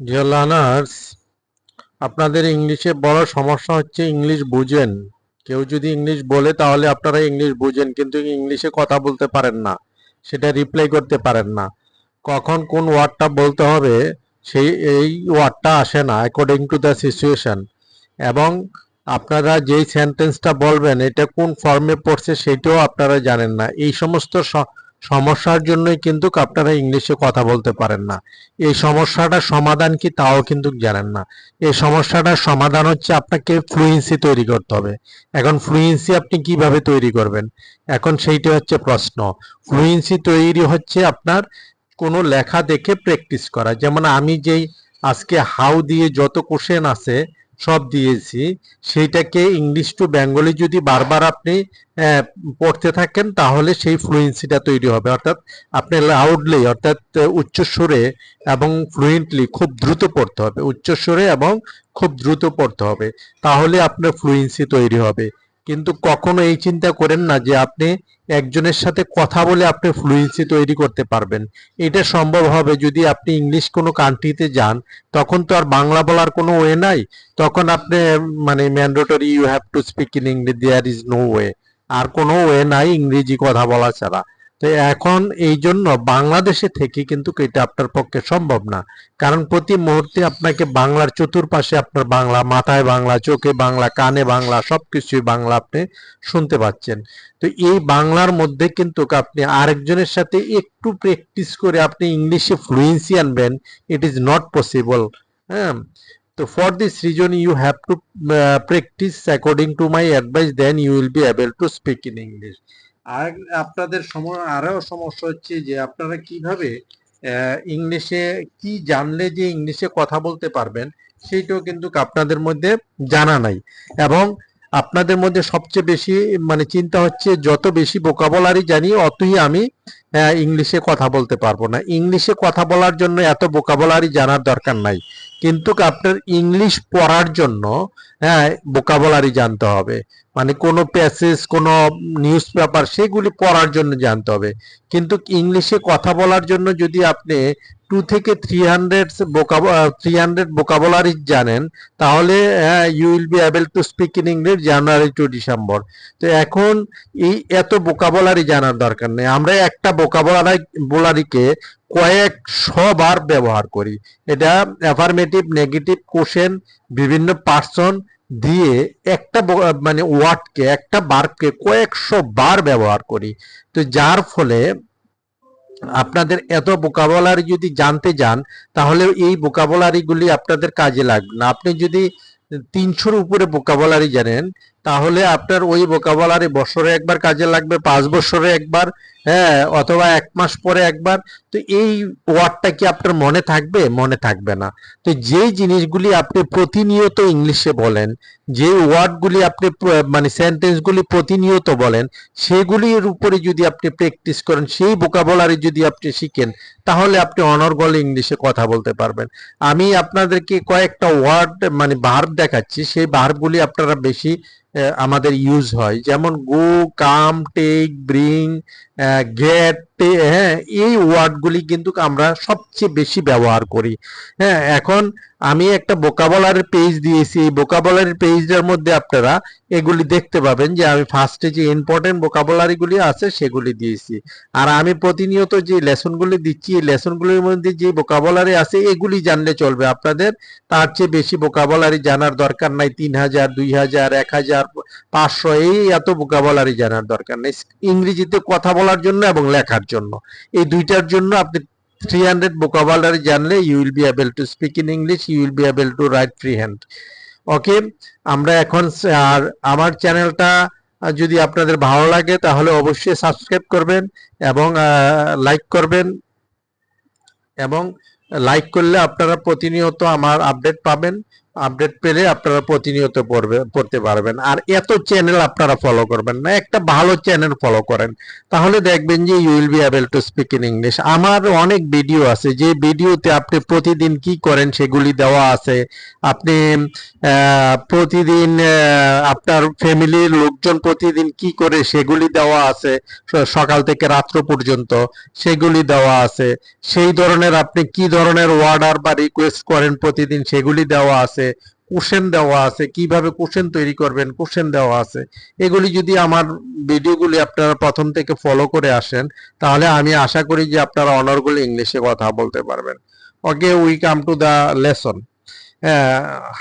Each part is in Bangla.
ডিয়ার লার্নার্স আপনাদের ইংলিশে বড় সমস্যা হচ্ছে ইংলিশ বুঝেন। কেউ যদি ইংলিশ বলে তাহলে আপনারা ইংলিশ বুঝেন, কিন্তু ইংলিশে কথা বলতে পারেন না, সেটা রিপ্লাই করতে পারেন না। কখন কোন ওয়ার্ডটা বলতে হবে, সেই, এই ওয়ার্ডটা আসে না অ্যাকর্ডিং টু দ্য সিচুয়েশন এবং আপনারা যেই সেন্টেন্সটা বলবেন, এটা কোন ফর্মে পড়ছে, সেটাও আপনারা জানেন না। এই সমস্ত সমস্যার জন্যই কিন্তু আপনারা ইংলিশে কথা বলতে পারেন না। এই সমস্যাটার সমাধান কি তাও কিন্তু জানেন না। এই সমস্যাটার সমাধান হচ্ছে আপনাকে ফ্লুয়েন্সি তৈরি করতে হবে। এখন ফ্লুয়েন্সি আপনি কীভাবে তৈরি করবেন? এখন সেইটা হচ্ছে প্রশ্ন। ফ্লুয়েন্সি তৈরি হচ্ছে আপনার কোনো লেখা দেখে প্র্যাকটিস করা। যেমন আমি যেই আজকে হাউ দিয়ে যত কোশ্চেন আছে সব দিয়েছি। সেইটাকে ইংলিশ টু বেঙ্গলি যদি বারবার আপনি পড়তে থাকেন, তাহলে সেই ফ্লুয়েন্সিটা তৈরি হবে। অর্থাৎ আপনি লাউডলি অর্থাৎ উচ্চস্বরে এবং ফ্লুয়েন্টলি খুব দ্রুত পড়তে হবে। উচ্চস্বরে এবং খুব দ্রুত পড়তে হবে। তাহলে আপনার ফ্লুয়েন্সি তৈরি হবে। কিন্তু কখনো এই চিন্তা করেন না যে আপনি একজনের সাথে কথা বলে আপনি ফ্লুয়েন্সি তৈরি করতে পারবেন। এটা সম্ভব হবে যদি আপনি ইংলিশ কোনো কান্ট্রিতে যান, তখন তো আর বাংলা বলার কোনো ওয়ে নাই। তখন আপনি মানে mandatory you have to speak in English there is no way আর কোনো ওয়ে নাই ইংরেজি কথা বলা ছাড়া। তো এখন এই জন্য বাংলাদেশে থেকে কিন্তু এটা আপনার পক্ষে সম্ভব না। কারণ প্রতি মুহূর্তে আপনাকে বাংলার চতুর্পাশে আপনার বাংলা, মাথায় বাংলা, চোখে বাংলা, কানে বাংলা, সবকিছুই বাংলা আপনি শুনতে পাচ্ছেন। তো এই বাংলার মধ্যে কিন্তু আপনি আরেকজনের সাথে একটু প্র্যাকটিস করে আপনি ইংলিশে ফ্লুয়েন্সি আনবেন ইট ইজ নট পসিবল হ্যাঁ? তো for this reason you have to practice according to my advice then you will be able to speak in English আর আপনাদের সময় আরও সমস্যা হচ্ছে যে আপনারা কীভাবে ইংলিশে কি জানলে যে ইংলিশে কথা বলতে পারবেন, সেইটাও কিন্তু আপনাদের মধ্যে জানা নাই। এবং আপনাদের মধ্যে সবচেয়ে বেশি মানে চিন্তা হচ্ছে যত বেশি ভোকাবুলারি জানি, অতই আমি ইংলিশে কথা বলতে পারব না। ইংলিশে কথা বলার জন্য এত ভোকাবুলারি জানার দরকার নাই। কিন্তু আপনার ইংলিশ পড়ার জন্য হ্যাঁ ভোকাবুলারি জানতে হবে। মানে কোনো প্যাসেজ কোনো নিউজ পেপার সেগুলি পড়ার জন্য জানতে হবে। কিন্তু ইংলিশে কথা বলার জন্য যদি আপনি টু থেকে three hundred three hundred vocabulary জানেন, তাহলে you will be able to speak in English January to December তো এখন এই এত ভোকাবুলারি জানার দরকার নেই। আমরা একটা ভোকাবুলারি বোলারিকে কয়েকশো বার ব্যবহার করি। এটা অ্যাফার্মেটিভ নেগেটিভ কোশ্চেন বিভিন্ন পার্সন দিয়ে একটা মানে ওয়ার্ডকে একটা বার্বকে কয়েকশো বার ব্যবহার করি। তো যার ফলে আপনাদের এত ভোকাবুলারি যদি জানতে যান, তাহলে এই ভোকাবুলারি গুলি আপনাদের কাজে লাগবে না। আপনি যদি তিনশোর উপরে ভোকাবুলারি জানেন, তাহলে আপনার ওই ভোকাবুলারি বছরে একবার কাজে লাগবে, পাঁচ বছরে একবার হ্যাঁ অথবা এক মাস পরে একবার, তো এই ওয়ার্ডটা কি আপনার মনে থাকবে? মনে থাকবে না। তো যেই জিনিসগুলি আপনি প্রতিনিয়ত ইংলিশে বলেন যে ওয়ার্ডগুলি আপনি মানে সেন্টেন্সগুলি প্রতিনিয়ত বলেন, সেগুলির উপরে যদি আপনি প্র্যাকটিস করেন, সেই ভোকাবুলারি যদি আপনি শিখেন, তাহলে আপনি অনর্গল ইংলিশে কথা বলতে পারবেন। আমি আপনাদেরকে কয়েকটা ওয়ার্ড মানে ভার্ব দেখাচ্ছি, সেই ভার্বগুলি আপনারা বেশি আমাদের ইউজ হয়। যেমন go, come take bring get হ্যাঁ এই ওয়ার্ডগুলি কিন্তু আমরা সবচেয়ে বেশি ব্যবহার করি। হ্যাঁ এখন আমি একটা ভোকাবুলারি পেজ দিয়েছি। এই ভোকাবুলারি পেজটার মধ্যে আপনারা এগুলি দেখতে পাবেন যে আমি ফার্স্টে যে ইম্পর্টেন্ট ভোকাবুলারি গুলি আছে সেগুলি দিয়েছি। আর আমি প্রতিনিয়ত যে লেসনগুলি দিচ্ছি, এই লেসনগুলির মধ্যে যে ভোকাবুলারি আছে এগুলি জানলে চলবে। আপনাদের তার চেয়ে বেশি ভোকাবুলারি জানার দরকার নাই। তিন হাজার, দুই হাজার, এক হাজার, পাঁচশো, এই এত ভোকাবুলারি জানার দরকার নেই। ইংরেজিতে কথা বলার জন্য এবং লেখার জন্য। এই দুইটার জন্য আপনি থ্রি হান্ড্রেড ভোকাবুলারি জানলে you will be able to speak in English you will be able to write free hand okay আমরা এখন, আর আমার চ্যানেলটা যদি আপনাদের ভালো লাগে, তাহলে অবশ্যই সাবস্ক্রাইব করবেন এবং লাইক করবেন। এবং লাইক করলে আপনারা প্রতিনিয়ত আমার আপডেট পাবেন। আপডেট পেলে আপনারা প্রতিনিয়ত পড়বে, পড়তে পারবেন। আর এত চ্যানেল আপনারা ফলো করবেন না, একটা ভালো চ্যানেল ফলো করেন। তাহলে দেখবেন যে you will be able to speak in English আমার অনেক ভিডিও আছে, যে ভিডিওতে আপনি প্রতিদিন কি করেন সেগুলি দেওয়া আছে। আপনি প্রতিদিন আপনার ফ্যামিলির লোকজন প্রতিদিন কি করে সেগুলি দেওয়া আছে সকাল থেকে রাত্র পর্যন্ত সেগুলি দেওয়া আছে। সেই ধরনের আপনি কি ধরনের অর্ডার বা রিকোয়েস্ট করেন প্রতিদিন সেগুলি দেওয়া আছে। কোশ্চেন দেওয়া আছে, কীভাবে কোশ্চেন তৈরি করবেন কোশ্চেন দেওয়া আছে। এগুলি যদি আমার ভিডিওগুলি আপনারা প্রথম থেকে ফলো করে আসেন, তাহলে আমি আশা করি যে আপনারা অনার্গুলো ইংলিশে কথা বলতে পারবেন। Okay we come to the lesson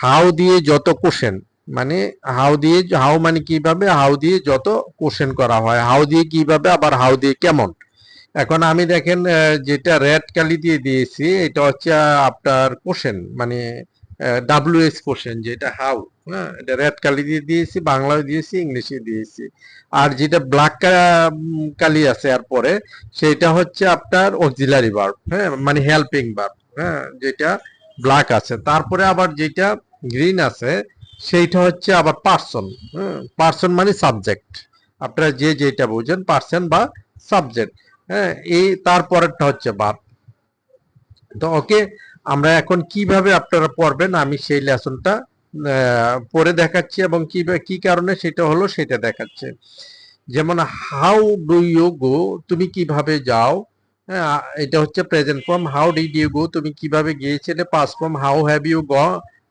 how দিয়ে যত কোশ্চেন মানে হাউ দিয়ে হাউ মানে কীভাবে হাউ দিয়ে যত কোশ্চেন করা হয় হাউ দিয়ে কীভাবে, আবার হাউ দিয়ে কেমন। এখন আমি দেখেন যেটা রেড কালি দিয়ে দিয়েছি, এটা হচ্ছে আপনার কোশ্চেন মানে ডাব্লিউএস কোশ্চেন যেটা হাউ হ্যাঁ এটা রেড কালি দিয়ে দিয়েছি, বাংলায় দিয়েছি, ইংলিশে দিয়েছি। আর যেটা ব্ল্যাক কালি আছে আর পরে সেটা হচ্ছে আপনার অক্সিলারি ভার্ব হ্যাঁ মানে হেল্পিং ভার্ব হ্যাঁ যেটা ব্ল্যাক আছে। তারপরে আবার যেটা গ্রিন আছে, সেইটা হচ্ছে আবার পার্সন হ্যাঁ পার্সন মানে সাবজেক্ট আপনারা যে যেটা বুঝেন পার্সন বা সাবজেক্ট হ্যাঁ এই তারপরেরটা হচ্ছে ভার্ব তো ওকে আমরা এখন কীভাবে আপনারা পড়বেন, আমি সেই লেসনটা পড়ে দেখাচ্ছি এবং কি কি কারণে সেটা হলো সেটা দেখাচ্ছে। যেমন হাউ ডু ইউ গো তুমি কীভাবে যাও? হ্যাঁ এটা হচ্ছে present form how did you go তুমি কীভাবে গিয়েছিলে? Past form how have you go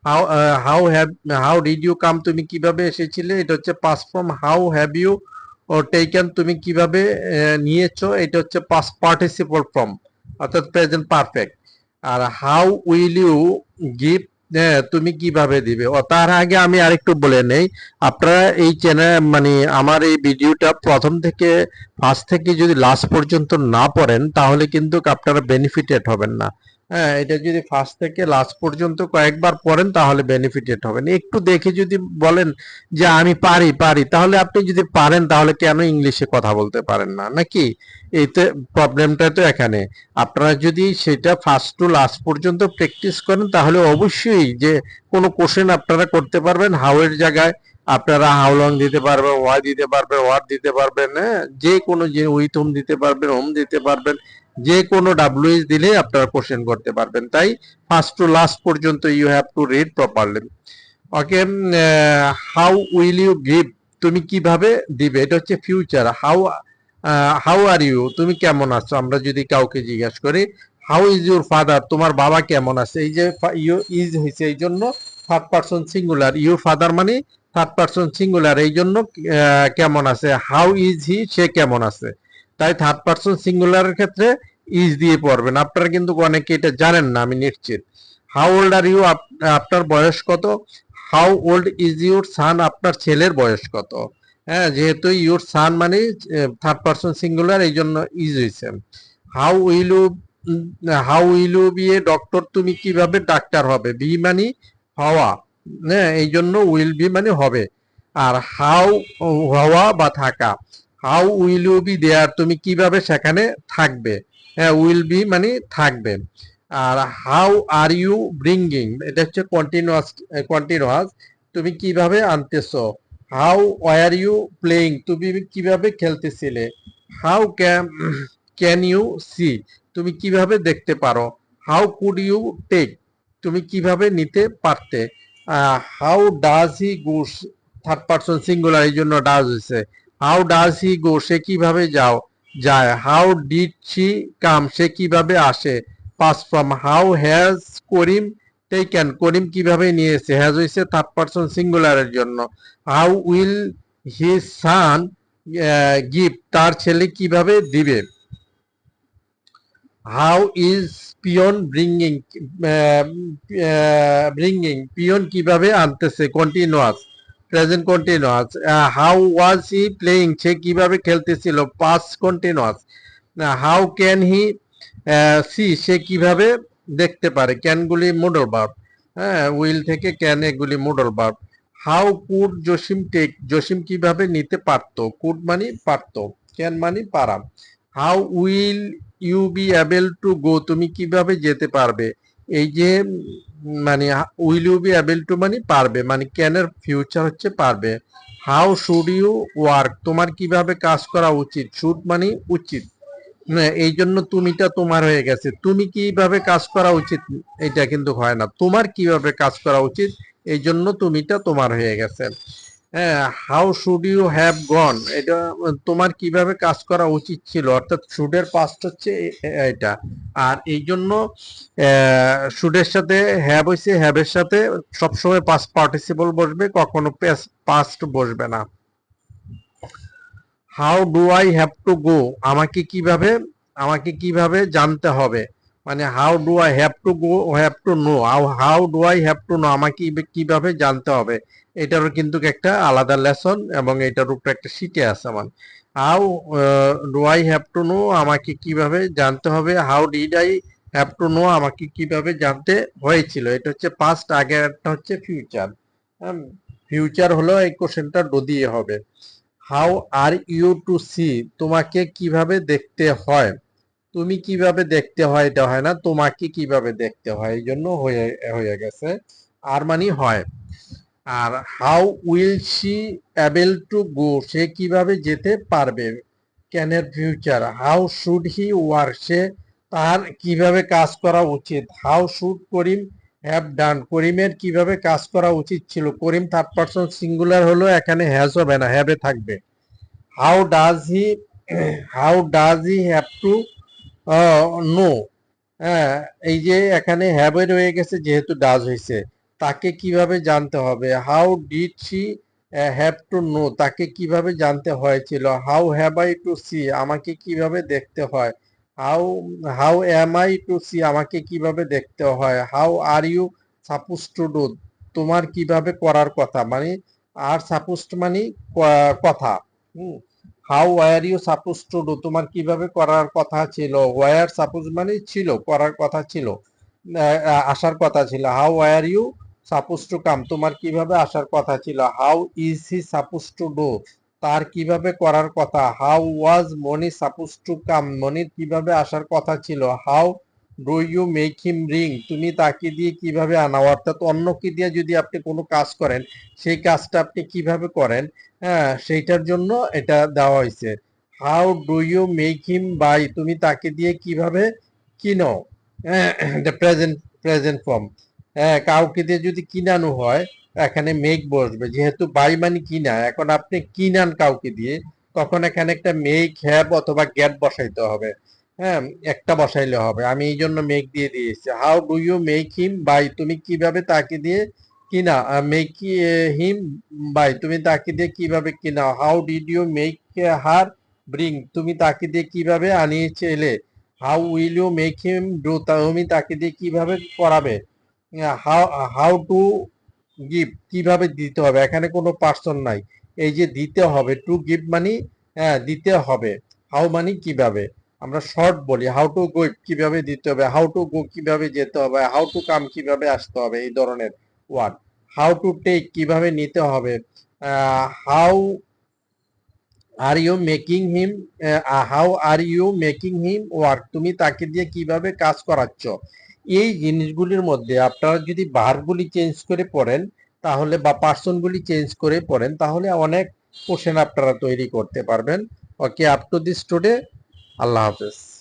how how have how did you come তুমি কীভাবে এসেছিলে? এটা হচ্ছে past form how have you O taken তুমি কীভাবে নিয়েছো? এটা হচ্ছে পাস পার্টিসিপল ফর্ম অর্থাৎ প্রেজেন্ট পারফেক্ট আর হাউ উইল ইউ গিভ তুমি কীভাবে দিবে? ও, তার আগে আমি আরেকটু বলে নেই। আপনারা এই চ্যানেল মানে আমার এই ভিডিওটা প্রথম থেকে ফার্স্ট থেকে যদি লাস্ট পর্যন্ত না পড়েন, তাহলে কিন্তু আপনারা বেনিফিটেড হবেন না। হ্যাঁ এটা যদি ফার্স্ট থেকে লাস্ট পর্যন্ত কয়েকবার পড়েন তাহলে বেনিফিটেড হবেন একটু দেখে যদি বলেন যে আমি পারি পারি, তাহলে আপনি যদি পারেন তাহলে কেন ইংলিশে কথা বলতে পারেন না? নাকি? এইতে প্রবলেমটা তো এখানে। আপনারা যদি সেটা ফার্স্ট টু লাস্ট পর্যন্ত প্র্যাকটিস করেন তাহলে অবশ্যই যে কোনো কোশ্চেন আপনারা করতে পারবেন। হাউ এর জায়গায় আপনারা হাউ লং দিতে পারবেন ওয়াই দিতে পারবেন হোয়াট দিতে পারবেন হ্যাঁ যে কোনো যে উইথ হোম দিতে পারবেন হোম দিতে পারবেন যে কোনো ডাব্লিউএস দিলে আপনারা কোশ্চেন করতে পারবেন। তাই ফার্স্ট টু লাস্ট পর্যন্ত you have to read properly okay how will you give তুমি কীভাবে দিবে? এটা হচ্ছে future how how are you তুমি কেমন আছো? আমরা যদি কাউকে জিজ্ঞাসা করি হাউ ইজ ইউর ফাদার তোমার বাবা কেমন আছে? এই যে ইউ ইজ হয়েছে এই জন্য third person singular your father মানে থার্ড পার্সন সিঙ্গুলার এই জন্য কেমন আছে? হাউ ইজ হি সে কেমন আছে? তাই থার্ড পার্সন সিঙ্গুলারের ক্ষেত্রে ইজ দিয়ে পড়বেন। আপনারা কিন্তু অনেকে এটা জানেন না, আমি নিশ্চিত। হাউ ওল্ড আর ইউ আপনার বয়স কত? How old is your son আপনার ছেলের বয়স কত? হ্যাঁ যেহেতু ইউর সান মানে থার্ড পার্সন সিঙ্গুলার এই জন্য ইজ হয়েছে how will you how will you be a doctor তুমি কীভাবে ডাক্তার হবে? বি মানে হওয়া। হ্যাঁ এই জন্য উইল বি মানে হবে। আর হাউ হওয়া বা থাকা। How will you be there তুমি কীভাবে সেখানে থাকবে? হ্যাঁ উইল বি মানে থাকবে। আর হাউ আর ইউ ব্রিঙ্গিং এটা হচ্ছে কন্টিনিউয়াস কন্টিনিউয়াস তুমি কীভাবে আনতেছো? হাউ ওয়ার ইউ প্লেইং তুমি কীভাবে খেলতেছিলে? How can can you see তুমি কীভাবে দেখতে পারো? হাউ কুড ইউ টেক তুমি কীভাবে নিতে পারতে? How does he goes third person singular এই জন্য ডাজ হয়েছে হাউ ডাজ হি গো সে কীভাবে যাও? যায়। হাউ ডিড সি কাম সে কীভাবে আসে? Past from how has Karim taken Karim কীভাবে নিয়েছে হ্যাজ হয়েছে থার্ড পার্সন সিঙ্গুলারের জন্য। How will he son gift তার ছেলে কীভাবে দিবে? How is peon bringing bringing peon কীভাবে আনতেছে? Continuous present continuous how was he playing সে কীভাবে খেলতেছিল? Past continuous how can he see সে কীভাবে দেখতে পারে? ক্যানগুলি মোডল বার্ব হ্যাঁ উইল থেকে ক্যান এগুলি modal verb how could Jasim take Jasim কীভাবে নিতে পারতো? কুড মানে পারতো ক্যান মানে পারা। How will you be able to go তুমি কীভাবে যেতে পারবে? এই যে মানে will you be able to মানে পারবে। মানে ক্যানের ফিউচার হচ্ছে পারবে। হাউ শুড ইউ ওয়ার্ক তোমার কীভাবে কাজ করা উচিত? শুড মানে উচিত? এই জন্য তুমিটা তোমার হয়ে গেছে। তুমি কীভাবে কাজ করা উচিত? এটা কিন্তু হয় না। তোমার কীভাবে কাজ করা উচিত? এই জন্য তুমিটা তোমার হয়ে গেছে। How should you have gone এটা তোমার কীভাবে কাজ করা উচিত ছিল? অর্থাৎ শুডের পাস্ট হচ্ছে এটা। আর এই জন্য শুডের সাথে হ্যাভ হয়েছে হ্যাভের সাথে সবসময় পাস্ট পার্টিসিপল বসবে, কখনো পাস্ট বসবে না। How do I have to go আমাকে কীভাবে আমাকে কীভাবে জানতে হবে? মানে how do I have to go have to know how do I have to know আমাকে কীভাবে জানতে হবে? এটারও কিন্তু একটা আলাদা লেসন এবং এটার উপরে একটা শিটে আছে আমার। How do I have to know আমাকে কীভাবে জানতে হবে? How did I have to know আমাকে কীভাবে জানতে হয়েছিল? এটা হচ্ছে পাস্ট আগে একটা হচ্ছে ফিউচার হ্যাঁ ফিউচার হলো এই কোশ্চেনটা ডো দিয়ে হবে। How are you to see তোমাকে কীভাবে দেখতে হয়? তুমি কীভাবে দেখতে হয়? এটা হয় না, তোমাকে কীভাবে দেখতে হয়? এই জন্য হয়ে হয়ে গেছে। আর মানে হয়। আর how will she able to go সে কীভাবে যেতে পারবে? ক্যানের future how should he work সে তার কীভাবে কাজ করা উচিত? How should Karim have done করিমের কীভাবে কাজ করা উচিত ছিল? করিম থার্ড পারসন সিঙ্গুলার হলো এখানে হ্যাজ হবে না হ্যাভে থাকবে। How does he how does he have to know হ্যাঁ এই যে এখানে হ্যাভে রয়ে গেছে, যেহেতু ডাজ হয়েছে তাকে কীভাবে জানতে হবে? How did she have to know তাকে কীভাবে জানতে হয়েছিল? How have I to see আমাকে কীভাবে দেখতে হয়? How how am I to see আমাকে কীভাবে দেখতে হয়? How are you suppose to do তোমার কীভাবে করার কথা? মানে আর সাপোজ মানে কথা। How were you suppose to do তোমার কীভাবে করার কথা ছিল? ওয়ার সাপোজ মানে ছিল, করার কথা ছিল। আসার কথা ছিল। How were you suppose to come তোমার কীভাবে আসার কথা ছিল? How is he suppose to do তার কীভাবে করার কথা? How was Moni suppose to come মনির কীভাবে আসার কথা ছিল? How do you make him ring তুমি তাকে দিয়ে কীভাবে আনা অর্থাৎ অন্যকে দিয়ে যদি আপনি কোনো কাজ করেন, সেই কাজটা আপনি কীভাবে করেন? হ্যাঁ সেইটার জন্য এটা দেওয়া হয়েছে। How do you make him buy তুমি তাকে দিয়ে কীভাবে কিনো? দ্য প্রেজেন্ট প্রেজেন্ট ফর্ম হ্যাঁ কাউকে দিয়ে যদি কিনানো হয়, এখানে মেক বসবে। যেহেতু বাই মানে কিনা, এখন আপনি কিনান কাউকে দিয়ে, তখন এখানে একটা মেক হ্যাভ অথবা গেট বসাইতে হবে। হ্যাঁ একটা বসাইলে হবে। আমি এই জন্য মেঘ দিয়ে দিয়েছি। How do you make him buy তুমি কীভাবে তাকে দিয়ে কিনা? মেক হিম বাই তুমি তাকে দিয়ে কীভাবে কিনা? How did you make her bring তুমি তাকে দিয়ে কীভাবে আনিয়েছে এলে how will you make him do তুমি তাকে দিয়ে কীভাবে করাবে? হাউ হাউ টু গিভ কীভাবে দিতে হবে? এখানে কোনো পার্সন নাই। এই যে দিতে হবে টু গিভ মানে হ্যাঁ দিতে হবে। হাউ মানে কীভাবে? আমরা শর্ট বলি হাউ টু গো কীভাবে দিতে হবে? হাউ টু গো কীভাবে যেতে হবে? হাউ টু কাম কীভাবে আসতে হবে? এই ধরনের ওয়ার্ড হাউ টু টেক কীভাবে নিতে হবে? How are you making him how are you making him work তুমি তাকে দিয়ে কীভাবে কাজ করাচ্ছ? এই জিনিসগুলির মধ্যে আপনারা যদি বারগুলি চেঞ্জ করে পড়েন, তাহলে বা পার্সনগুলি চেঞ্জ করে পড়েন, তাহলে অনেক কোশ্চেন আপনারা তৈরি করতে পারবেন। Okay up to this today আল্লাহ হাফেজ।